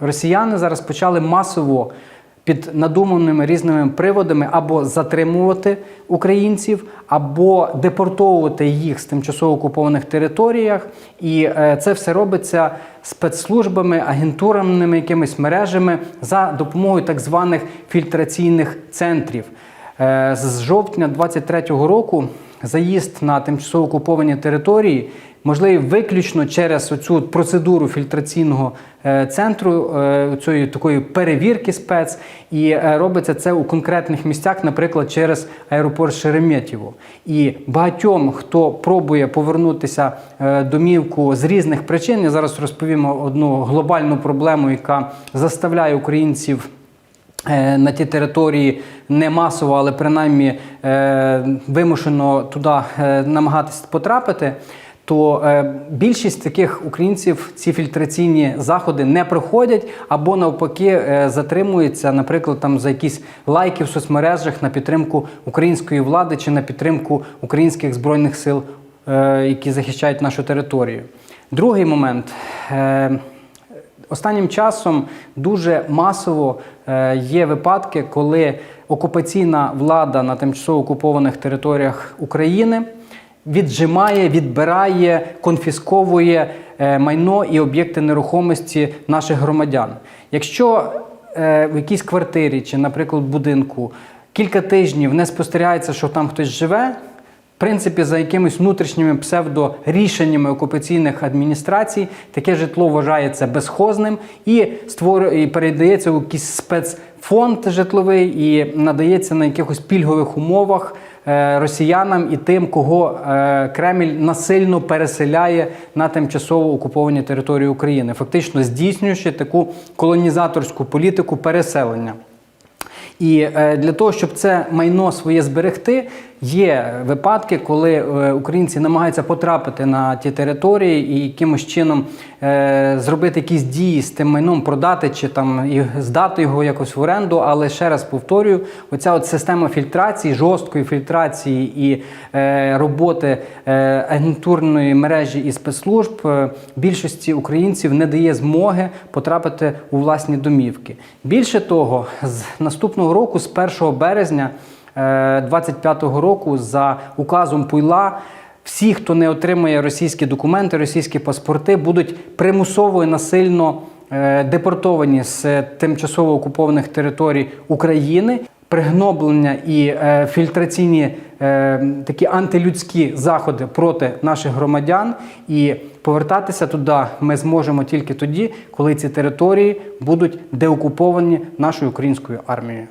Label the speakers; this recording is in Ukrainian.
Speaker 1: росіяни зараз почали масово під надуманими різними приводами або затримувати українців, або депортовувати їх з тимчасово окупованих територіях. І е, це все робиться спецслужбами, агентурними якимись мережами за допомогою так званих фільтраційних центрів. Е, З жовтня 23-го року заїзд на тимчасово окуповані території можливий виключно через оцю процедуру фільтраційного е, центру, е, цієї такої перевірки спец, і е, робиться це у конкретних місцях, наприклад, через аеропорт Шереметьєво. І багатьом, хто пробує повернутися домівку з різних причин, я зараз розповім одну глобальну проблему, яка заставляє українців. Е, на ті території не масово, але принаймні е, вимушено туди е, намагатися потрапити. То більшість таких українців ці фільтраційні заходи не проходять або навпаки затримуються, наприклад, там за якісь лайки в соцмережах на підтримку української влади чи на підтримку українських збройних сил, які захищають нашу територію. Другий момент. Останнім часом дуже масово е, є випадки, коли окупаційна влада на тимчасово окупованих територіях України віджимає, відбирає, конфісковує е, майно і об'єкти нерухомості наших громадян. Якщо е, в якійсь квартирі чи, наприклад, будинку кілька тижнів не спостерігається, що там хтось живе, принципі, за якимись внутрішніми псевдорішеннями окупаційних адміністрацій таке житло вважається безхозним і створює і передається у якийсь спецфонд житловий і надається на якихось пільгових умовах е, росіянам і тим, кого е, Кремль насильно переселяє на тимчасово окуповані території України, фактично здійснюючи таку колонізаторську політику переселення. І е, для того, щоб це майно своє зберегти, є випадки, коли е, українці намагаються потрапити на ті території і якимось чином е, зробити якісь дії з тим майном, продати чи там і здати його якось в оренду. Але ще раз повторюю, оця от система фільтрації, жорсткої фільтрації і е, роботи агентурної мережі і спецслужб більшості українців не дає змоги потрапити у власні домівки. Більше того, з наступного року, з 1 березня 25-го року, за указом Пуйла. Всі, хто не отримує російські документи, російські паспорти, будуть примусово і насильно е, депортовані з тимчасово окупованих територій України. Пригноблення і е, фільтраційні е, такі антилюдські заходи проти наших громадян, і повертатися туди ми зможемо тільки тоді, коли ці території будуть деокуповані нашою українською армією.